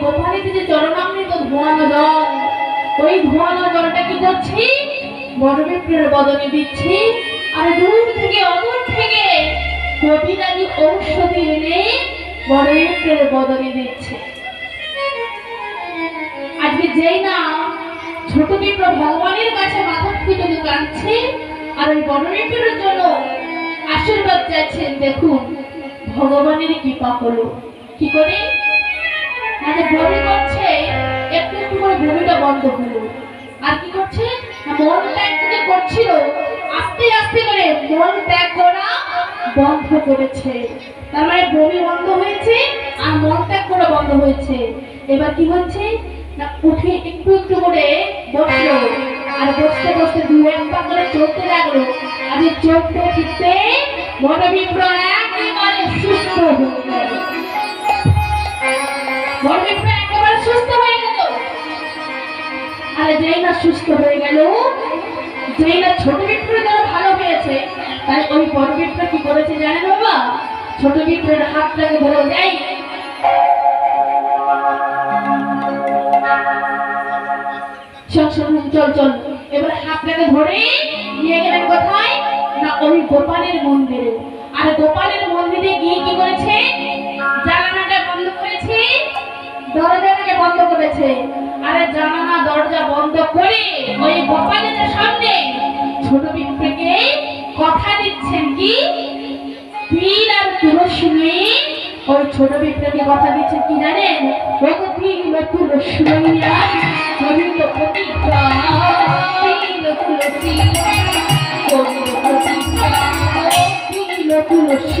গোপালের যে চরণামৃত ধোঁয়ানো জল, ওই ধোঁয়ানো জলটা কি করছি? বড়বিপ্রের বদলে দিচ্ছি। আর দূর থেকে, অদূর থেকে কবিরাজি ঔষধি এনে বড়বিপ্রের বদলে দিচ্ছে। আজকে যেই না ছোট বিপ্র ভগবানের কাছে মাথা তুলে কাঁদছে, আর ওই বড়বিপ্রের জন্য আশীর্বাদ চাইছেন, দেখুন, ভগবানের কৃপা হলো কি করে? মানে বমি করছে, একটু একটু করে বমিটা বন্ধ হলো আর কি করছে? না মল ত্যাগ যদি করছিল, আস্তে আস্তে করে মল ত্যাগ করা বন্ধ করেছে। তার মানে বমি বন্ধ হয়েছে আর মল ত্যাগ করা বন্ধ হয়েছে। এবার কি হচ্ছে? না, উঠে একটু একটু করে বসল। আর বসতে বসতে দু এক পা করে চলতে লাগল। আর চলতে ফিরতে মনে বিপ্র একেবারে সুস্থ হয়ে গেল। বড়বিপ্র একেবারে সুস্থ হয়ে গেল। আরে যেই না সুস্থ হয়ে গেল, যেই ভালো হয়েছে, তাই ওই বড় কি করেছে জানেন বাবা? ছোট বিপ্রের হাতটাকে ধরে যাই চল চল চল চল। এবার হাতটাকে ধরে নিয়ে গেলেন কোথায়? না, ওই গোপালের মন্দিরে। আর গোপালের মন্দিরে গিয়ে কি করেছে? বন্ধ করেছে। আরে জানালা দরজা বন্ধ করে ওই গোপালের সামনে ছোট বিপ্রকে কথা দিচ্ছেন কি? বীর আর তুলসী ওই ছোট বিপ্লবী কথা দিচ্ছেন কি জানেন? ওই তো বীর তুলসী করিল প্রতিজ্ঞা। বীর তুলসী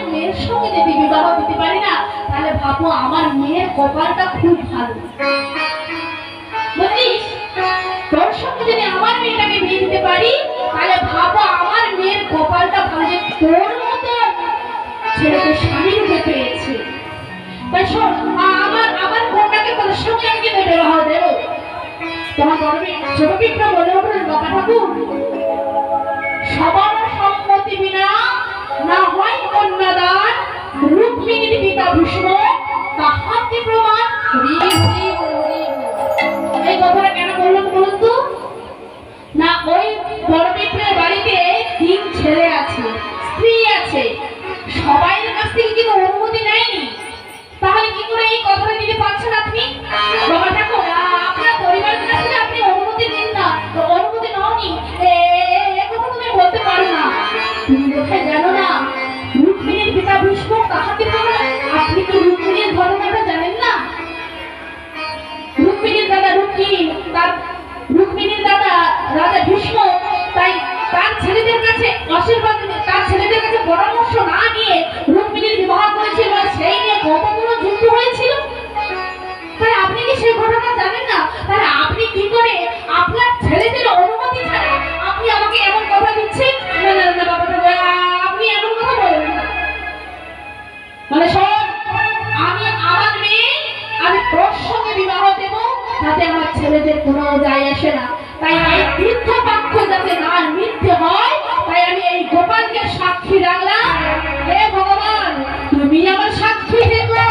আমার মেয়ের কপালটা খুব ভালো। মেয়ের কপালটা রূপে পেয়েছে। তাই শোন আমার আমার ছোট বলে উঠলেন বাবা ঠাকুর। আছে। সবাইয়ের কাছ থেকে কিন্তু অনুমতি নেয়নি। তাহলে কি করে এই কথাটা দিতে পারছেন আপনি? বাবা আপনার কাছ থেকে আপনি অনুমতি দিন না। অনুমতি নাওনি। কথা তুমি বলতে পারো না। তুমি কোথায় জানো না? রুক্মিণীর পিতা ভীষ্ম তাহাকে মিথ্যা বাক্য যাতে না মিথ্যে হয়, তাই আমি এই গোপালকে সাক্ষী রাখলাম। হে ভগবান, তুমি আমার সাক্ষী দেখলে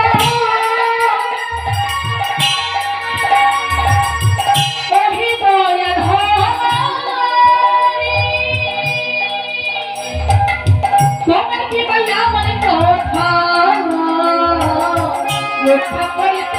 Thank.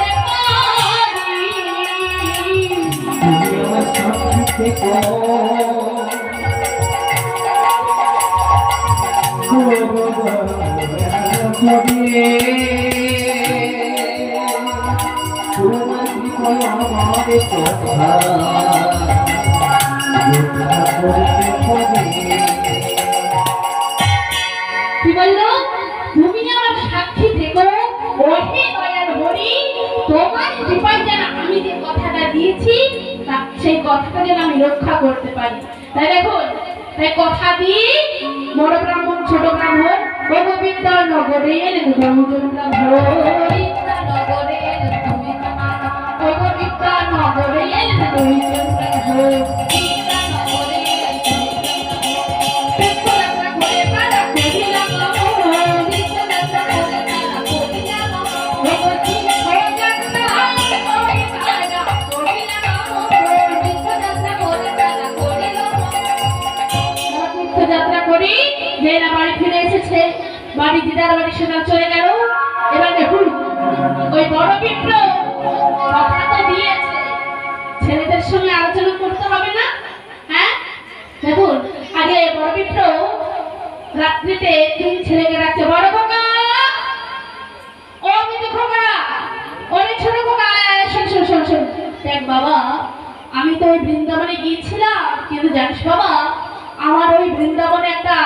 কি বলল? তুমি আমার সাক্ষী থেকো, ওহে দয়াল হরি। তোমার কৃপায় যেন আমি যে কথাটা দিয়েছি সেই কথাটা যেন আমি রক্ষা করতে পারি। তাই দেখুন, তাই কথা দিয়ে বড় ব্রাহ্মণ ছোট ব্রাহ্মণ ভগবিন্দ নগরের ব্রাহ্মণ মেয়েরা বাড়ি ফিরে এসেছে। বাড়ি দিদার বাড়ি সেটা চলে গেল। এবার দেখুন, ওই বড় বিপ্র কথা তো দিয়েছে। ছেলেদের সঙ্গে আলোচনা করতে হবে না? হ্যাঁ? দেখুন, আগে বড় বিপ্র রাত্রিতে তিন ছেলেকে ডাকছে, বড় খোকা! ও মিঠু খোকা! অনেক ছোট খোকা! শোন শোন শোন শোন। দেখ বাবা, আমি তো ওই বৃন্দাবনে গিয়েছিলাম, কিন্তু জানিস বাবা, আমার ওই বৃন্দাবনে একটা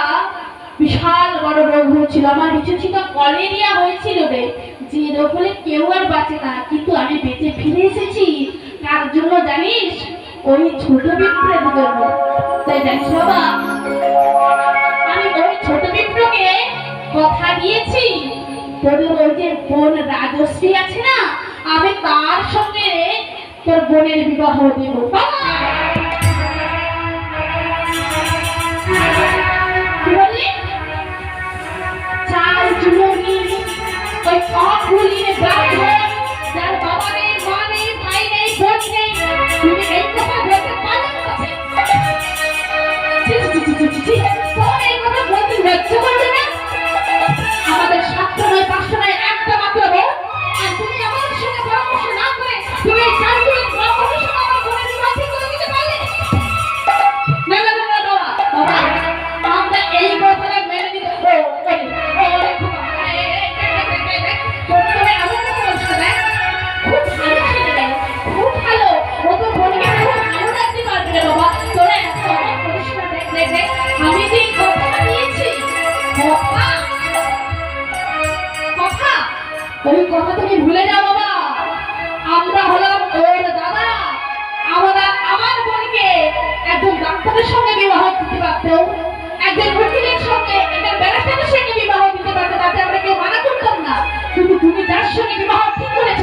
বিশাল বড় রোগ হয়েছিল আমার ছিল কলেরিয়া হয়েছিল রে, যে রোগ হলে কেউ আর বাঁচে না। কিন্তু আমি বেঁচে ফিরে এসেছি। কার জন্য জানিস? ওই ছোট বিপ্রের জন্য। তাই জানিস বাবা, আমি ওই ছোট বিপ্রকে কথা দিয়েছি। তোদের ওই যে বোন রাজশ্রী আছে না, আমি তার সঙ্গে তোর বোনের বিবাহ দেব। বাবা! ওই কথা তুমি ভুলে যাও বাবা। আমরা হলাম ওর দাদা। আমরা আমার বোনকে একজন ডাক্তারের সঙ্গে বিবাহ দিতে পারতো। একজন উকিলের সঙ্গে একজন ব্যারিস্টারের সঙ্গে বিবাহ দিতে পারতো, তাতে আমরা কেউ মানা করতাম না। কিন্তু তুমি যার সঙ্গে বিবাহ ঠিক করেছ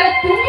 কথা যদি না তুমি